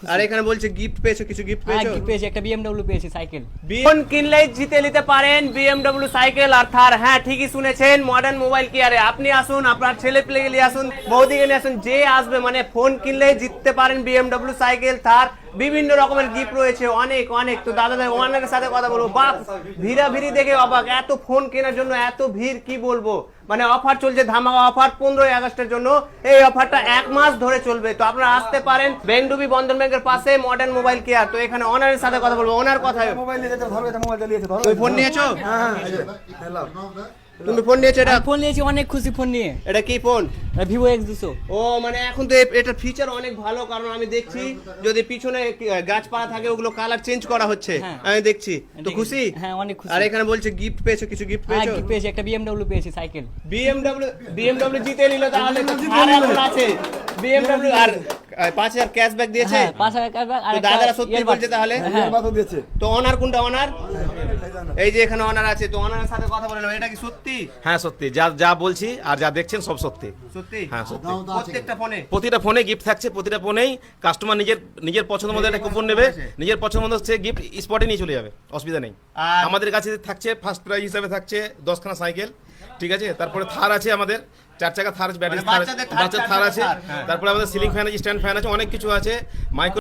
খুশি। আর এখানে বলছে গিফট পেয়েছ কিছু গিফট হ্যাঁ পেয়েছ? কি পেয়েছি একটা বিএমডব্লিউ পেয়েছি সাইকেল কোন কিনলেই জিতে নিতে পারেন বিএমডব্লিউ সাইকেল আর থার হ্যাঁ ঠিকই শুনেছেন মডার্ন মোবাইল কি আরে আপনি আসুন আপনার ছেলে পেলে নিয়ে আসুন বৌদিকে নিয়ে আসুন যে আসবে মানে ফোন কিনলেই জিততে পারেন বিএমডব্লিউ সাইকেল থার বিভিন্ন রকমের গিফট রয়েছে অনেক অনেক। তো দাদা ভাই ওনার সাথে কথা বলব। বাপ ভিড়া ভিড়ি দেখে অবাক। এত ফোন কেনার জন্য এত ভিড় কি বলব? মানে অফার চলছে ধামাকা অফার পনেরোই আগস্টের জন্য। এই অফারটা এক মাস ধরে চলবে। তো আপনারা আসতে পারেন বেংডুবি বন্ধন ব্যাংকের পাশে মডার্ন মোবাইল কেয়ার তো এখানে ওনারের সাথে কথা বলব। ওনার কথা মোবাইল নিয়ে মোবাইল নিয়েছো? হ্যাঁ হ্যালো তুমি ফোন নিয়েছো এটা? ফোন নিয়েছি অনেক খুশি ফোন নিয়ে। এটা কি ফোন ভিভো এক্স দুশো। ও মানে এখন তো এ- এটার ফিচার অনেক ভালো কারণ আমি দেখছি যদি পিছনে গাছপালা থাকে ওগুলো কালার চেঞ্জ করা হচ্ছে। হ্যাঁ। আমি দেখছি। তো খুশি? হ্যাঁ, অনেক খুশি। আর এখানে বলছে গিফট পেয়েছ কিছু গিফট হ্যাঁ পেয়েছ? কি পেয়েছি একটা বিএমডব্লিউ পেয়েছি সাইকেল বিএমডব্লিউ বিএমডব্লিউ জিতে নিল তাহলে। আর এখন আছে। বিএমডব্লিউ আর পাঁচ হাজার ক্যাশব্যাক দিয়েছে? হ্যাঁ পাঁচ হাজার cashback আর দাদারা সত্যি বলছে তাহলে? হ্যাঁ। দিয়েছে। তো অনার কোনটা অনার? এই যে এখানে অনার আছে তো অনারের সাথে কথা বলে এটা কি সত্যি? হ্যাঁ সত্যি। যা যা বলছি আর যা দেখছেন সব সত্যি। সত্যি? হ্যাঁ সত্যি। প্রত্যেকটা ফোনে? প্রতিটা ফোনে গিফট থাকছে প্রতিটা ফোনেই কাস্টমার নিজের নিজের পছন্দ মতো একটা কুপন নেবে নিজের পছন্দ মতো সে গিফট স্পটে নিয়ে চলে যাবে অসুবিধা নেই। আমাদের কাছে থাকছে ফার্স্ট প্রাইজ হিসাবে থাকছে দশখানা সাইকেল ঠিক আছে? তারপরে থার আছে আমাদের চার চাকা থার আছে ব্যাটারি থার বাচ্চার থার আছে হ্যাঁ। তারপরে আমাদের সিলিং ফ্যান আছে স্ট্যান্ড ফ্যান আছে অনেক কিছু আছে। মাইক্রো